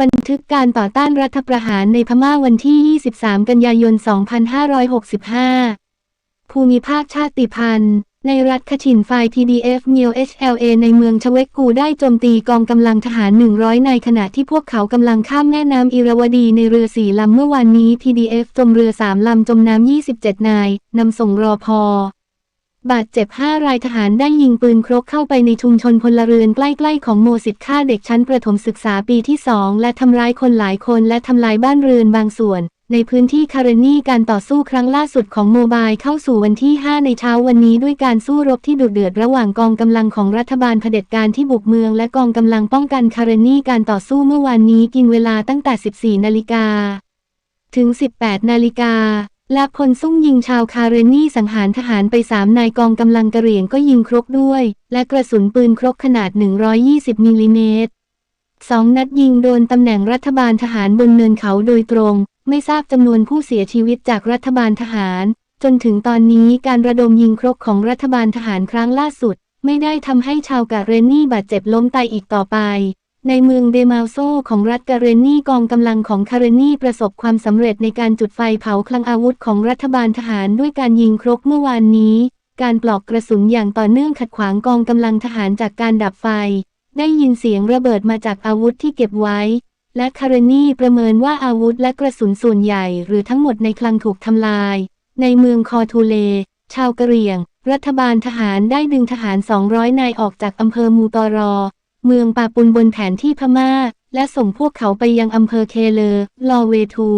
บันทึกการต่อต้านรัฐประหารในพม่าวันที่ 23 กันยายน 2565 ภูมิภาคชาติพันธุ์ ในรัฐคชินไฟ PDF เมียว HLA ในเมืองชเวกกูได้โจมตีกองกำลังทหาร 100ในขณะที่พวกเขากำลังข้ามแม่น้ำอิราวดีในเรือสี่ลำเมื่อวานนี้ PDF จมเรือ 3 ลำจมน้ำ 27 นายนำส่งรอพอ บาดเจ็บ 5 รายทหารได้ยิงปืนครกเข้าไปในชุมชนพลเรือนใกล้ ๆ ของโมสิตฆ่าเด็กชั้นประถมศึกษาปีที่ 2 และทำร้ายคนหลายคนและทำลายบ้านเรือนบางส่วน ในพื้นที่คาร์นีการต่อสู้ครั้งล่าสุดของโมบายเข้าสู่วันที่ 5 ในเช้าวันนี้ด้วยการสู้รบที่ดุเดือดระหว่างกองกำลังของรัฐบาลเผด็จการที่บุกเมือง และกองกำลังป้องกันคาร์นีการต่อสู้เมื่อวานนี้กินเวลาตั้งแต่ 14 นาฬิกาถึง 18 นาฬิกา และพลซุ่มยิงชาวคาเรนี่สังหารทหารไปสามนายกองกำลังกระเหรี่ยงก็ยิงครกด้วย และกระสุนปืนครกขนาด 120มิลลิเมตรสองนัดยิงโดนตำแหน่งรัฐบาลทหารบนเนินเขาโดยตรง ไม่ทราบจำนวนผู้เสียชีวิตจากรัฐบาลทหาร จนถึงตอนนี้การระดมยิงครกของรัฐบาลทหารครั้งล่าสุด ไม่ได้ทำให้ชาวกาเรนี่บาดเจ็บล้มตายอีกต่อไป ในเมืองเดมาลโซของรัฐการเรนีกองกำลังของคาเรนีประสบความสำเร็จในการจุดไฟเผาคลังอาวุธของรัฐบาลทหารด้วยการยิงครกเมื่อวานนี้ การปลอกกระสุนอย่างต่อเนื่องขัดขวางกองกำลังทหารจากการดับไฟ ได้ยินเสียงระเบิดมาจากอาวุธที่เก็บไว้ และคาเรนีประเมินว่าอาวุธและกระสุนส่วนใหญ่หรือทั้งหมดในคลังถูกทำลาย ในเมืองคอทูเล ชาวกะเหรี่ยง รัฐบาลทหารได้ดึงทหาร 200 นายออกจากอำเภอมูตอรอ เมืองปาปุนบนแผนที่พม่า และส่งพวกเขาไปยังอำเภอเคเลอลอเวทู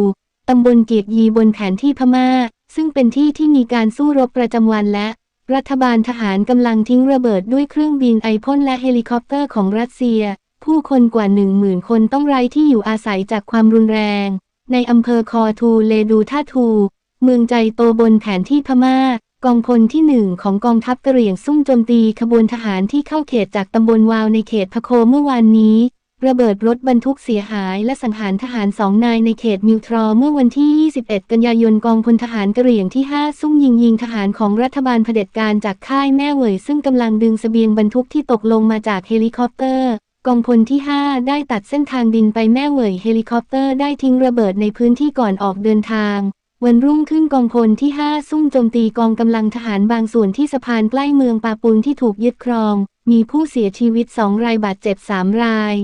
ตำบลเกียกยีบนแผนที่พม่า ซึ่งเป็นที่ที่มีการสู้รบประจำวันและ รัฐบาลทหารกำลังทิ้งระเบิดด้วยเครื่องบินไอพ่นและเฮลิคอปเตอร์ของรัสเซีย ผู้คนกว่าหนึ่งหมื่นคนต้องไร้ที่อยู่อาศัยจากความรุนแรง ในอำเภอคอทูเลดูท่าทู เมืองใจโตบนแผนที่พม่า กองพลที่หนึ่งของกองทัพกะเหรี่ยงซุ่มโจมตีขบวนทหารที่เข้าเขตจากตำบลวาวในเขตพะโคเมื่อวานนี้ ระเบิดรถบรรทุกเสียหายและสังหารทหารสองนายในเขตมิวทรอเมื่อวันที่ 21 กันยายนกองพลทหารกะเหรี่ยงที่ 5 ซุ่มยิงยิงทหารของรัฐบาลเผด็จการจากค่ายแม่เหวยซึ่งกำลังดึงเสบียงบรรทุกที่ตกลงมาจากเฮลิคอปเตอร์กองพลที่ 5 ได้ตัดเส้นทางดินไปแม่เหวยเฮลิคอปเตอร์ได้ทิ้งระเบิดในพื้นที่ก่อนออกเดินทาง วันรุ่งขึ้นกองพลที่ 5 ซุ่มโจมตีกองกำลังทหารบางส่วนที่สะพานใกล้เมืองปาปุนที่ถูกยึดครอง มีผู้เสียชีวิตสองรายบาดเจ็บสามราย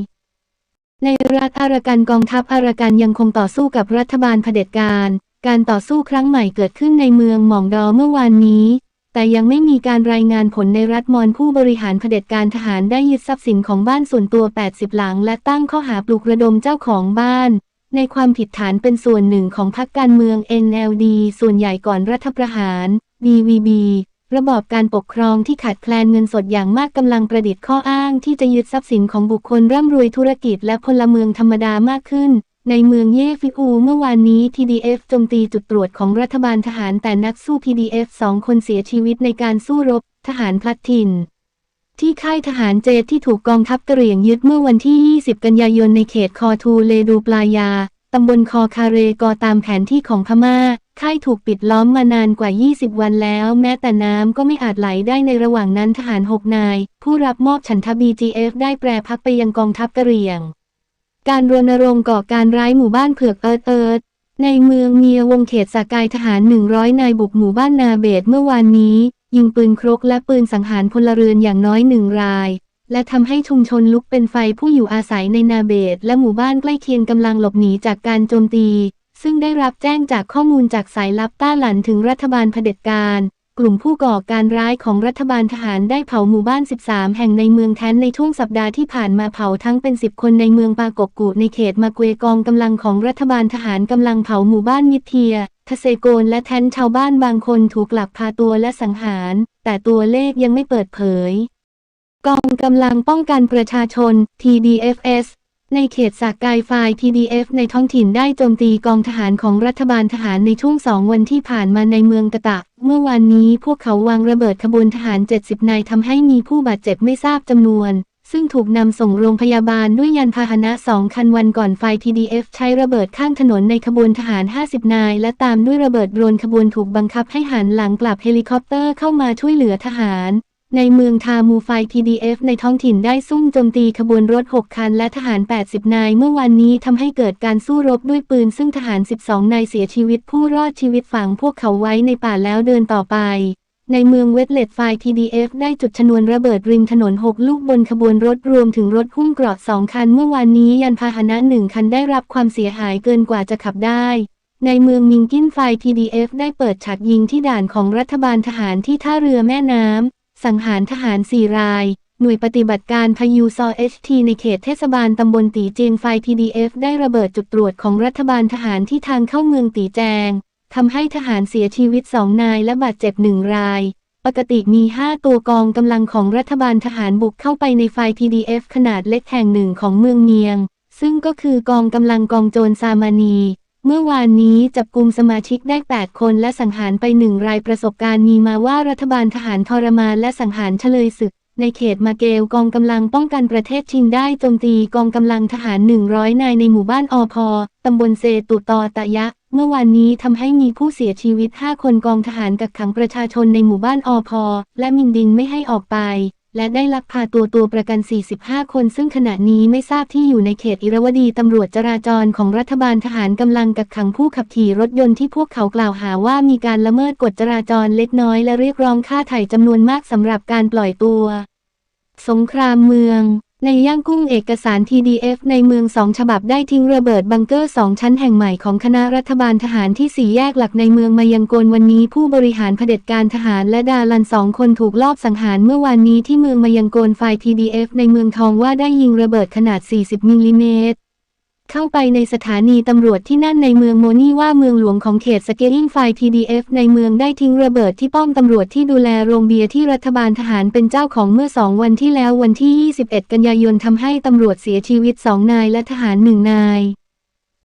ในรัฐอารากันกองทัพอารากันยังคงต่อสู้กับรัฐบาลเผด็จการ การต่อสู้ครั้งใหม่เกิดขึ้นในเมืองหม่องดอเมื่อวานนี้ แต่ยังไม่มีการรายงานผลในรัฐมอนผู้บริหารเผด็จการทหารได้ยึดทรัพย์สินของบ้านส่วนตัว 80 หลัง และตั้งข้อหาปลุกระดมเจ้าของบ้าน ในความผิดฐานเป็นส่วนหนึ่งของพรรคการเมือง NLD ส่วนใหญ่ก่อนรัฐประหาร BVB ระบอบการปกครองที่ขาดแคลนเงินสดอย่างมากกำลังประดิษฐ์ข้ออ้างที่จะยึดทรัพย์สินของบุคคลร่ำรวยธุรกิจและพลเมืองธรรมดามากขึ้น ในเมืองเยฟิอูเมื่อวานนี้ TDF โจมตีจุดตรวจของรัฐบาลทหารแต่นักสู้ PDF สองคนเสียชีวิตในการสู้รบ ทหารพลัดถิ่น ที่ค่ายทหารเจดที่ถูกกองทัพกะเหรี่ยงยึดเมื่อวันที่ 20 กันยายนในเขตคอทูเลดูปลายา ตำบลคอคาเรกอตามแผนที่ของพม่า ค่ายถูกปิดล้อมมานานกว่า 20 วันแล้ว แม้แต่น้ำก็ไม่อาจไหลได้ในระหว่างนั้นทหาร 6 นาย ผู้รับมอบฉันท BGF ได้แปรพักไปยังกองทัพกะเหรี่ยง การรณรงค์ก่อการร้ายหมู่บ้านเผือกเอิร์ดเอิร์ดในเมืองเมียวงเขตสากายทหาร 100 นายบุกหมู่บ้านนาเบดเมื่อวานนี้ยิงปืนครกและปืนสังหารพลเรือนอย่างน้อยหนึ่งราย และทำให้ชุมชนลุกเป็นไฟผู้อยู่อาศัยในนาเบดและหมู่บ้านใกล้เคียงกำลังหลบหนีจากการโจมตี ซึ่งได้รับแจ้งจากข้อมูลจากสายลับต้าหลันถึงรัฐบาลเผด็จการ กลุ่มผู้ก่อการร้ายของรัฐบาลทหารได้เผาหมู่บ้าน 13 แห่งในเมืองแทนในช่วงสัปดาห์ที่ผ่านมาเผาทั้งเป็น 10 คนในเมืองปากกกูในเขตมาเกวกองกำลังของรัฐบาลทหารกำลังเผาหมู่บ้านมิเทีย ทเซโกนและแทนชาวบ้านบางคนถูกหลักพาตัวและสังหาร แต่ตัวเลขยังไม่เปิดเผย กองกำลังป้องกันประชาชน TDFS ในเขตสากกายไฟ TDF ในท้องถิ่นได้โจมตีกองทหารของรัฐบาลทหารในช่วงสองวันที่ผ่านมาในเมืองกะตะ เมื่อวานนี้พวกเขาวางระเบิดขบวนทหาร 70 นายทำให้มีผู้บาดเจ็บไม่ทราบจำนวน ซึ่งถูกนำส่งโรงพยาบาลด้วยยานพาหนะสองคันวันก่อนไฟ TDF ใช้ระเบิดข้างถนนในขบวนทหาร 50 นาย และตามด้วยระเบิดโดรนขบวนถูกบังคับให้หันหลังกลับเฮลิคอปเตอร์เข้ามาช่วยเหลือทหาร ในเมืองทามูไฟ TDF ในท้องถิ่นได้ซุ่มโจมตีขบวนรถ 6 คันและทหาร 80 นาย เมื่อวานนี้ทำให้เกิดการสู้รบด้วยปืน ซึ่งทหาร 12 นายเสียชีวิตผู้รอดชีวิตฝังพวกเขาไว้ในป่าแล้วเดินต่อไป ในเมืองเวทเลตไฟ TDF ได้จุดชนวนระเบิดริมถนน 6 ลูกบนขบวนรถรวมถึงรถหุ้มเกราะ 2 คัน เมื่อวานนี้ยานพาหนะหนึ่งคันได้รับความเสียหายเกินกว่าจะขับได้ในเมืองมิงกินไฟ TDF ได้เปิดฉากยิงที่ด่านของรัฐบาลทหารที่ท่าเรือแม่น้ำ สังหารทหาร4ราย หน่วยปฏิบัติการพายุซอเอชทีในเขตเทศบาลตำบลตีเจียงไฟ TDF ได้ระเบิดจุดตรวจของรัฐบาลทหารที่ทางเข้าเมืองตีแจงทำให้ทหารเสียชีวิต2นายและบาดเจ็บหนึ่งราย ปกติมี 5 ตัวกองกำลังของรัฐบาลทหารบุกเข้าไปในไฟ TDF ขนาดเล็กแห่งหนึ่งของเมืองเมียง ซึ่งก็คือกองกำลังกองโจรซามานี เมื่อวานนี้จับกลุ่มสมาชิกได้ 8 คนและสังหารไปหนึ่งรายประสบการณ์มีมาว่ารัฐบาลทหารทรมานและสังหารเฉลยศึก ในเขตมาเกลกองกำลังป้องกันประเทศชินได้โจมตีกองกำลังทหาร 100 นายในหมู่บ้านอพอตำบลเซตุตอตะยะ เมื่อวานนี้ทำให้มีผู้เสียชีวิต 5 คนกองทหารกักขังประชาชนในหมู่บ้านอพอและมินดินไม่ให้ออกไป และได้ลักพาตัวตัวประกัน 45 คนซึ่งขณะนี้ไม่ทราบที่อยู่ในเขตอิรวดีตำรวจจราจรของรัฐบาลทหารกำลังกักขังผู้ขับขี่รถยนต์ที่พวกเขากล่าวหาว่ามีการละเมิดกฎจราจรเล็กน้อยและเรียกร้องค่าไถ่จำนวนมากสำหรับการปล่อยตัว สงครามเมือง ในย่างกุ้งเอกสาร TDF ในเมืองสองฉบับได้ทิ้งระเบิดบังเกอร์สองชั้นแห่งใหม่ของคณะรัฐบาลทหารที่สี่แยกหลักในเมืองมายังโกนวันนี้ ผู้บริหารเผด็จการทหารและดารันสองคนถูกลอบสังหารเมื่อวานนี้ที่เมืองมายังโกนไฟ TDF ในเมืองทองว่าได้ยิงระเบิดขนาด 40มิลลิเมตร เข้าไปในสถานีตำรวจที่นั่นในเมืองโมนี่ว่าเมืองหลวงของเขตสเกลิงไฟ PDF ในเมืองได้ทิ้งระเบิดที่ป้อมตำรวจที่ดูแลโรงเบียร์ที่รัฐบาลทหารเป็นเจ้าของเมื่อสองวันที่แล้ววันที่ 21 กันยายนทำให้ตำรวจเสียชีวิตสองนายและทหารหนึ่งนาย